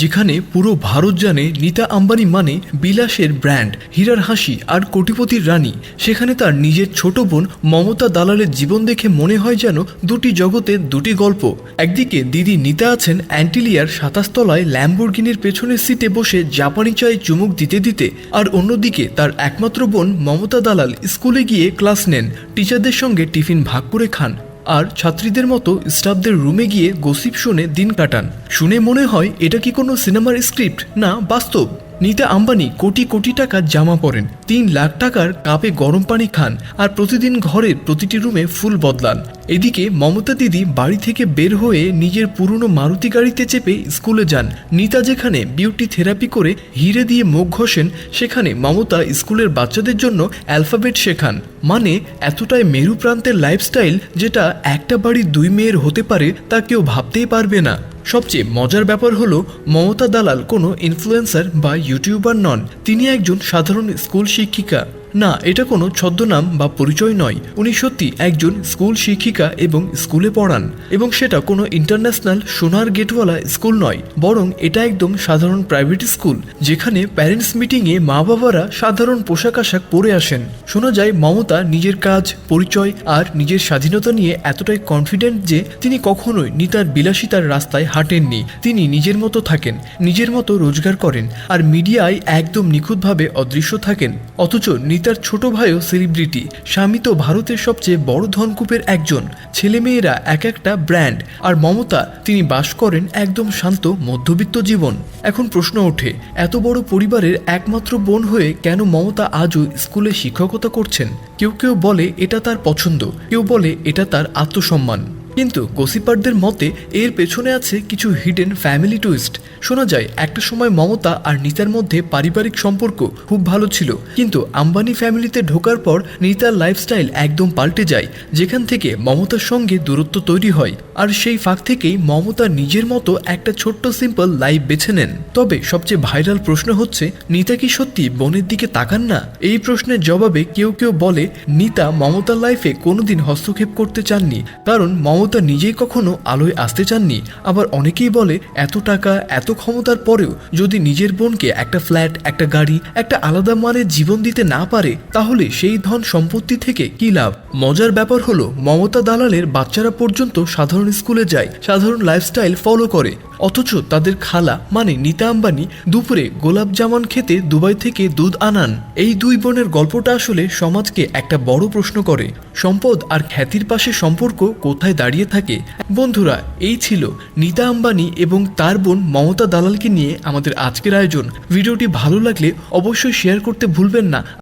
যেখানে পুরো ভারত জানে নীতা আম্বানি মানে বিলাসের ব্র্যান্ড, হীরার হাসি আর কোটিপতির রানী। সেখানে তার নিজের ছোট বোন মমতা দালালের জীবন দেখে মনে হয় যেন দুটি জগতের দুটি গল্প। একদিকে দিদি নীতা আছেন অ্যান্টিলিয়ার সাতাশ তলায় ল্যাম্বোর্গিনির পেছনের সিটে বসে জাপানি চায়ে চুমুক দিতে দিতে, আর অন্যদিকে তার একমাত্র বোন মমতা দালাল স্কুলে গিয়ে ক্লাস নেন। টিচারদের সঙ্গে টিফিন ভাগ করে খান। আর ছাত্রীদের মতো স্টাফদের রুমে গিয়ে গসিপ শুনে দিন কাটান। শুনে মনে হয় এটা কি কোনো সিনেমার স্ক্রিপ্ট? না, বাস্তব। নীতা আম্বানি কোটি কোটি টাকার জামা পরেন। তিন লাখ টাকার কাপে গরম পানি খান আর প্রতিদিন ঘরের প্রতিটি রুমে ফুল বদলান। এদিকে মমতা দিদি বাড়ি থেকে বের হয়ে নিজের পুরনো মারুতি গাড়িতে চেপে স্কুলে যান। নীতা যেখানে বিউটি থেরাপি করে হিরে দিয়ে মুখ ঘষেন, সেখানে মমতা স্কুলের বাচ্চাদের জন্য অ্যালফাবেট শেখান। মানে এতটাই মেরু প্রান্তের লাইফস্টাইল যেটা একটা বাড়ির দুই মেয়ের হতে পারে তা কেউ ভাবতেই পারবে না। সবচেয়ে মজার ব্যাপার হলো, মমতা দালাল কোনো ইনফ্লুয়েন্সার বা ইউটিউবার নন। তিনি একজন সাধারণ স্কুল শিক্ষিকা। না, এটা কোনো ছদ্মনাম বা পরিচয় নয়। উনি সত্যি একজন স্কুল শিক্ষিকা এবং স্কুলে পড়ান এবং সেটা কোনো ইন্টারন্যাশনাল সোনার গেটওয়ালা স্কুল নয়, বরং এটা একদম সাধারণ প্রাইভেট স্কুল, যেখানে প্যারেন্টস মিটিংয়ে মা বাবারা সাধারণ পোশাক আশাক পরে আসেন। শোনা যায়, মমতা নিজের কাজ, পরিচয় আর নিজের স্বাধীনতা নিয়ে এতটাই কনফিডেন্ট যে তিনি কখনোই নিতার বিলাসিতার রাস্তায় হাঁটেননি। তিনি নিজের মতো থাকেন, নিজের মতো রোজগার করেন আর মিডিয়ায় একদম নিখুঁতভাবে অদৃশ্য থাকেন। অথচ নিতার ছোট ভাইও সেলিব্রিটি স্বামী তো ভারতের সবচেয়ে বড় ধনকূপের একজন। ছেলেমেয়েরা এক একটা ব্র্যান্ড আর মমতা তিনি বাস করেন একদম শান্ত মধ্যবিত্ত জীবন। এখন প্রশ্ন ওঠে, এত বড় পরিবারের একমাত্র বোন হয়ে কেন মমতা আজও স্কুলে শিক্ষকতা করছেন? কেউ কেউ বলে এটা তার পছন্দ, কেউ বলে এটা তার আত্মসম্মান। কিন্তু গসিপারদের মতে, এর পেছনে আছে কিছু হিডেন ফ্যামিলি টুইস্ট শোনা যায়, একটা সময় মমতা আর নিতার মধ্যে পারিবারিক সম্পর্ক খুব ভালো ছিল। কিন্তু আম্বানি ফ্যামিলিতে ঢোকার পর নিতার লাইফস্টাইল একদম পাল্টে যায়, যেখান থেকে মমতার সঙ্গে দূরত্ব তৈরি হয়। আর সেই ফাঁক থেকেই মমতা নিজের মতো একটা ছোট্ট সিম্পল লাইফ বেছে নেন। তবে সবচেয়ে ভাইরাল প্রশ্ন হচ্ছে, নিতা কি সত্যি বোনের দিকে তাকান না? এই প্রশ্নের জবাবে কেউ কেউ বলে, নিতা মমতার লাইফে কোনোদিন হস্তক্ষেপ করতে চাননি। কারণ মমতা নিজেই কখনো আলোয় আসতে চাননি, আবার অনেকেই বলে এত টাকা, এত ক্ষমতার পরেও যদি নিজের বোনকে একটা ফ্ল্যাট, একটা গাড়ি, একটা আলাদা মানের জীবন দিতে না পারে, তাহলে সেই ধন সম্পত্তি থেকে কি লাভ? মজার ব্যাপার হলো, মমতা দালালের বাচ্চারা পর্যন্ত সাধারণ স্কুলে যায়, সাধারণ লাইফস্টাইল ফলো করে। অথচ তাদের খালা মানে নিতা আম্বানি, দুপুরে গোলাপ জামান খেতে দুবাই থেকে দুধ আনান। এই দুই বোনের গল্পটা আসলে সমাজকে একটা বড় প্রশ্ন করে। সম্পদ আর খ্যাতির পাশে সম্পর্ক কোথায় দাঁড়িয়ে থাকে। বন্ধুরা, এই ছিল নিতা আম্বানি এবং তার বোন মমতা দালালকে নিয়ে আমাদের আজকের আয়োজন। ভিডিওটি ভালো লাগলে অবশ্যই শেয়ার করতে ভুলবেন না।